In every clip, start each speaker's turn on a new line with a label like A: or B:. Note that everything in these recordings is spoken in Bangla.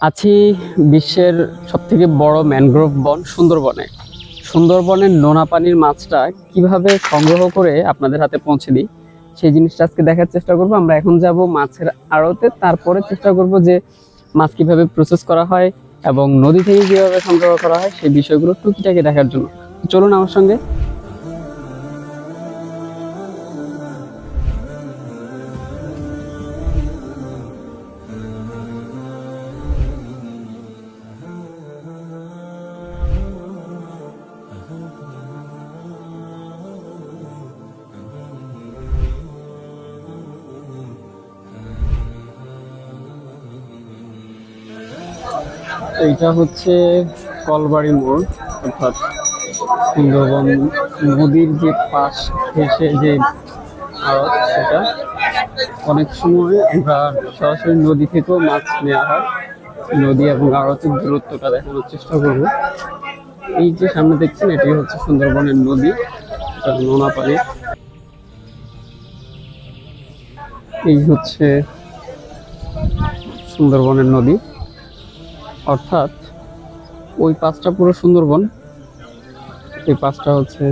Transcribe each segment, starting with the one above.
A: আছি বিশ্বের সবথেকে বড় ম্যানগ্রোভ বন সুন্দরবনে। সুন্দরবনের নোনা পানির মাছটা কীভাবে সংগ্রহ করে আপনাদের হাতে পৌঁছে দিই, সেই জিনিসটা আজকে দেখার চেষ্টা করব। আমরা এখন যাব মাছের আড়তে, তারপরে চেষ্টা করব যে মাছ কীভাবে প্রসেস করা হয় এবং নদী থেকে কীভাবে সংগ্রহ করা হয়, সেই বিষয়গুলো টুকিটাকি দেখার জন্য। চলুন আমার সঙ্গে এইটা হচ্ছে কলবাড়ি মোড়, অর্থাৎ সুন্দরবন নদীর যে পাশ ঘেসে যে আড়ত সেটা অনেক সময় আমরা সরাসরি নদী থেকেও মাছ নেওয়া হয়। নদী এবং আড়তের দূরত্বটা দেখানোর চেষ্টা করব। এই যে সামনে দেখছেন, এটি হচ্ছে সুন্দরবনের নদী নোনা পানি এই হচ্ছে সুন্দরবনের নদী। অর্থাৎ ওই পাঁচটা পুরো সুন্দরবন, এই পাঁচটা হচ্ছে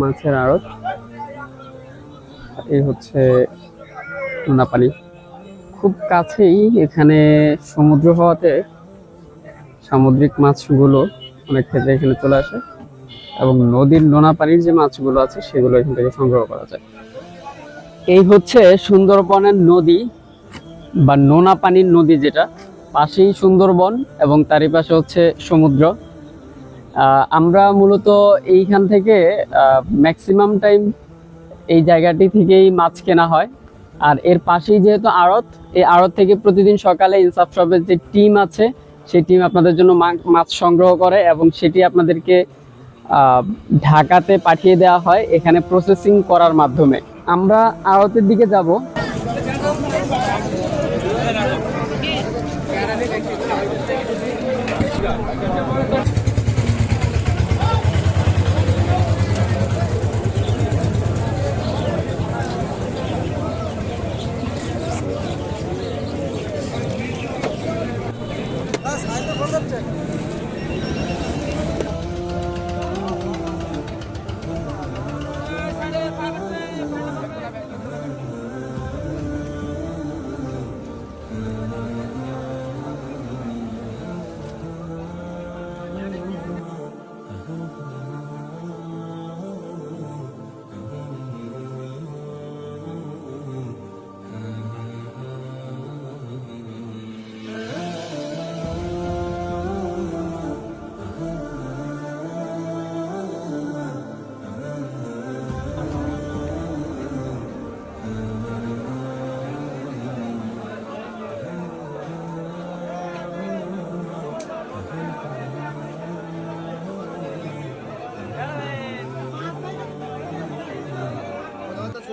A: মাছের আড়ত, এই হচ্ছে নোনাপানি খুব কাছেই এখানে সমুদ্র হওয়াতে সামুদ্রিক মাছগুলো অনেক ক্ষেত্রে এখানে চলে আসে এবং নদীর নোনা পানির যে মাছগুলো আছে সেগুলো এখান থেকে সংগ্রহ করা যায়। এই হচ্ছে সুন্দরবনের নদী বা নোনা পানির নদী যেটা পাশেই সুন্দরবন এবং তারই পাশে হচ্ছে সমুদ্র। আমরা মূলত এইখান থেকে ম্যাক্সিমাম টাইম এই জায়গাটি থেকেই মাছ কেনা হয়। আর এর পাশেই যেহেতু আড়ত, এই আড়ত থেকে প্রতিদিন সকালে ইনসাফ শপের যে টিম আছে, সেই টিম আপনাদের জন্য মাছ সংগ্রহ করে এবং সেটি আপনাদেরকে ঢাকাতে পাঠিয়ে দেওয়া হয় এখানে প্রসেসিং করার মাধ্যমে। আমরা আড়তের দিকে যাব। think I should tell you to say it.